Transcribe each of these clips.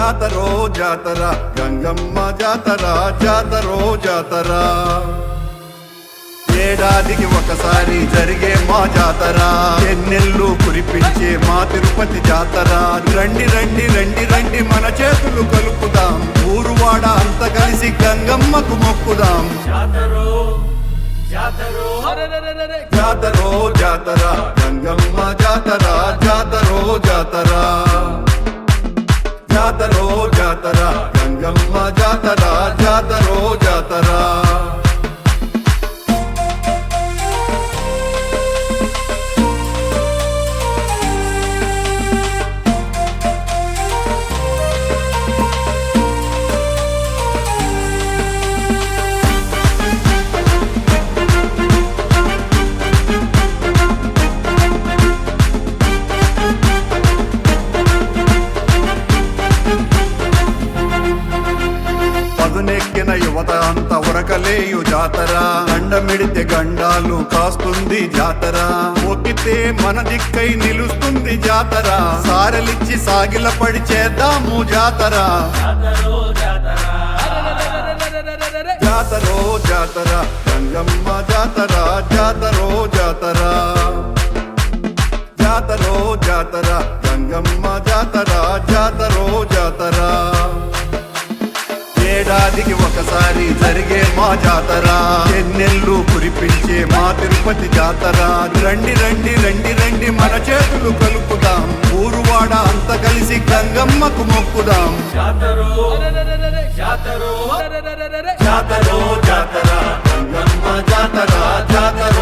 జాతరో జాతర గంగమ్మ జాతర జాతరో జాతర. ఏడాదికి ఒకసారి జరిగే మా జాతర. ఎన్నెల్లు కురిపించే మా తిరుపతి జాతర. రండి రండి రండి రండి మన చేతులు కలుపుదాం. ఊరువాడ అంత కలిసి గంగమ్మకు మొక్కుదాం. జాతరో జాతరో. జాతరో జాతర గంగమ్మ జాతరో. దండమిడితే గండాలు కాస్తుంది జాతర. మొక్కితే మన దిక్కై నిలుస్తుంది జాతర. సారలిచ్చి సాగిల పడి చేద్దాము జాతర. జాతరో జాతర గంగమ్మ జాతర జాతరో జాతర. జాతరో జాతర గంగమ్మ జాతర జాతరో జాతర. ఏడాదికి ఒకసారి జరిగే మా జాతర. ఎన్నెళ్ళు కురిపించే మా తిరుపతి జాతర. రండి రండి రండి రండి మన చేతులు కలుపుదాం. ఊరువాడ అంత కలిసి గంగమ్మకు మొక్కుదాం. జాతరో జాతరో జాతరో జాతర. గంగమ్మ జాతర జాతరో జాతర.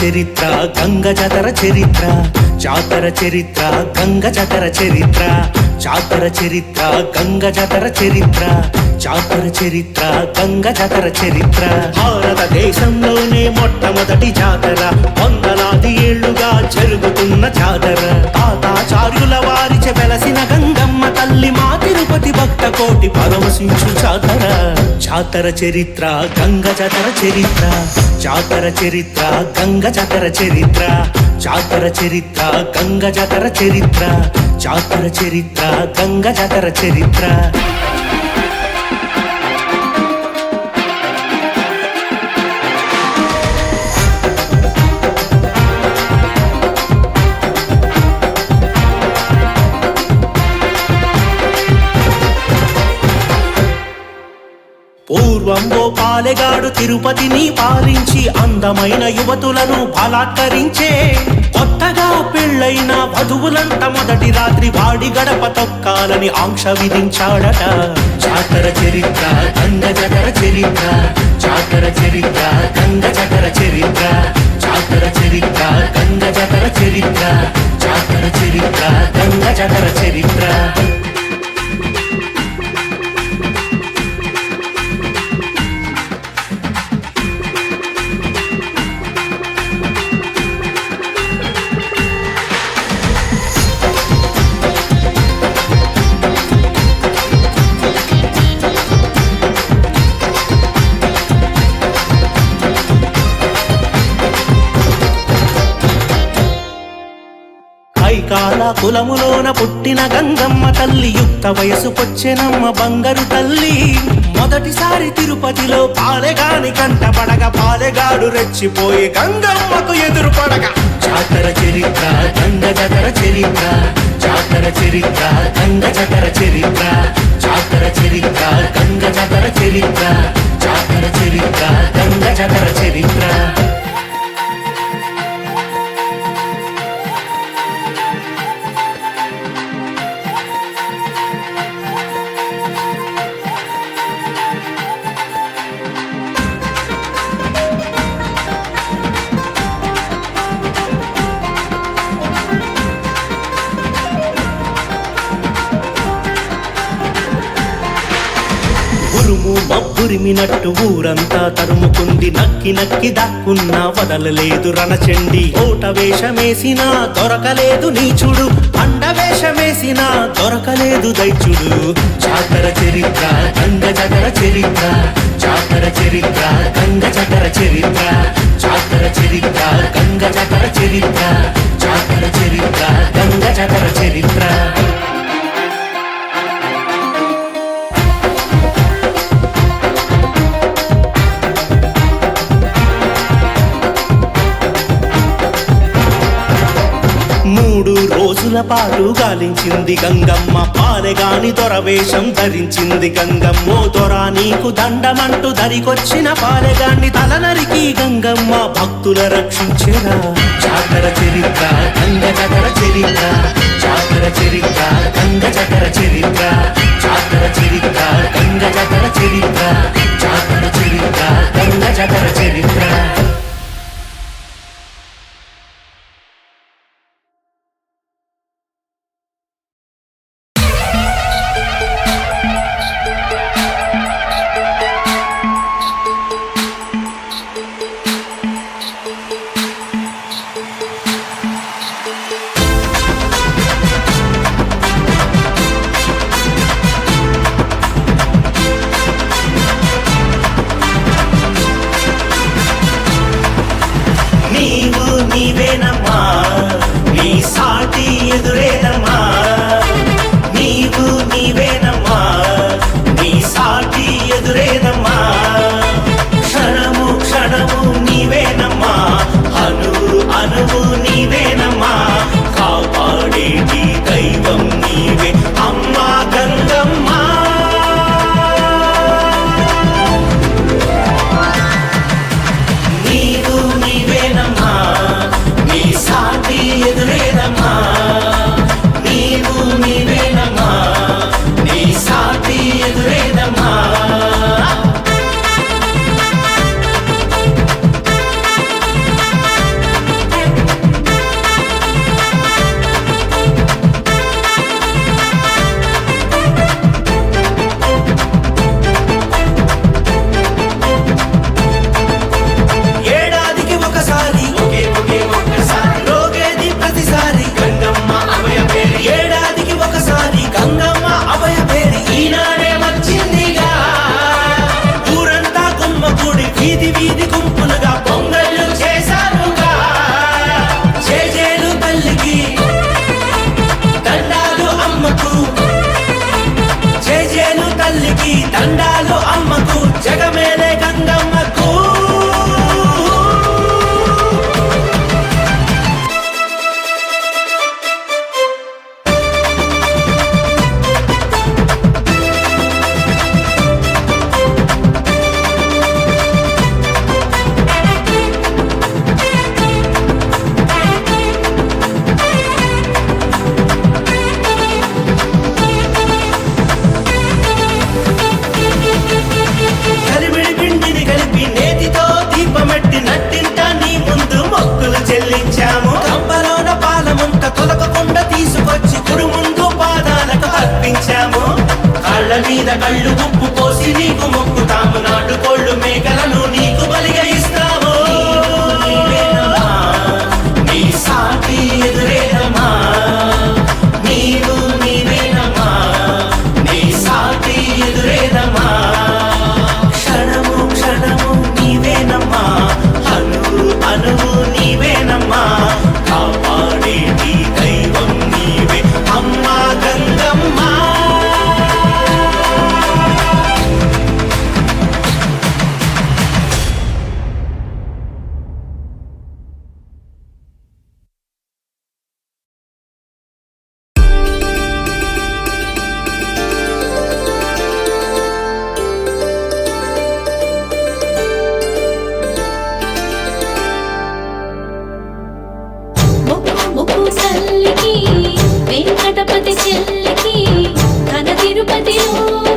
చరిత్ర గంగ చదర చరిత్ర. జాతర చరిత్ర గంగ జాతర చరిత్ర. జాతర చరిత్ర గంగ జాతర చరిత్ర. జాతర చరిత్ర గంగ జాతర చరిత్ర. భారతదేశంలోనే మొట్టమొదటి జాతర. వందలాది ఏళ్ళుగా జరుగుతున్న జాతర. తాతాచార్యుల వారిచే వెలసిన గంగమ్మ తల్లి మా తిరుపతి భక్త కోటి పరవశించు జాతర జాతర చరిత్ర గంగ జాతర చరిత్ర. జాతర చరిత్ర గంగ జాతర చరిత్ర. జాతర చరిత్ర గంగ జాతర చరిత్ర. జాతర చరిత్ర గంగ జాతర చరిత్ర. పూర్వం ఓ పాలెగాడు తిరుపతిని పాలించి అందమైన యువతులను బలాత్కరించే కొత్తగా పెళ్ళైన వధువులంత మొదటి రాత్రి వాడి గడప తొక్కాలని ఆంక్ష విధించాడట. చాకర చరిత్ర గంగ జగర చరిత్ర చాకర చరిత్ర గంగ జగర చరిత్ర చాకర చరిత్ర గంగ జగర చరిత్ర జాతర చరిత్ర గంగ జగర చరిత్ర. కైకాల కులములోన పుట్టిన గంగమ్మ తల్లి యుక్త వయసుకొచ్చెనమ్మ బంగారు తల్లి. మొదటిసారి తిరుపతిలో పాలెగాని కంటపడగ పాలెగాడు రెచ్చిపోయి గంగమ్మకు ఎదురు పడగ. జాతర చరిత్ర గంగ జతర చరిత్ర జాతర చరిత్ర గంగ జతర చరిత్ర జాతర చరిత్ర గంగ జతర చరిత్ర జాతర చరిత్ర గంగ జతర చరిత్ర. మబ్బురిమినట్టు ఊరంతా తరుముకుంది నక్కి నక్కి దాక్కున్నా వదలలేదు రణచండి. ఓట వేషమేసినా దొరకలేదు నీచుడు అండ వేషమేసిన దొరకలేదు దైచుడు చాకర చరిత్ర గంగ చకర చరిత్ర చాకర చరిత్ర గంగ చకర చరిత్ర చాకర చరిత్ర గంగ చకర చరిత్ర చాకర చరిత్ర గంగ చకర చరిత్ర. పదుల పాటు గాలించింది గంగమ్మ. పాలెగాని దొరవేషం ధరించింది గంగమ్మో. దొర నీకు దండమంటూ దరికొచ్చిన పాలెగాన్ని తలనరికి గంగమ్మ. భక్తుల రక్షించిన జాగ్రత్త I'm a. కళ్ళు ఉప్పు కోసి నీకు మొక్కుతాము. నాటు కోళ్ళు మేకల 爱的路。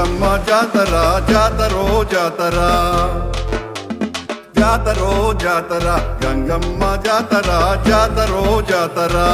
గంగమ్మ జాతర జాతరో జాతర జాతరో జాతర గంగమ్మ జాతర జాతరో జాతర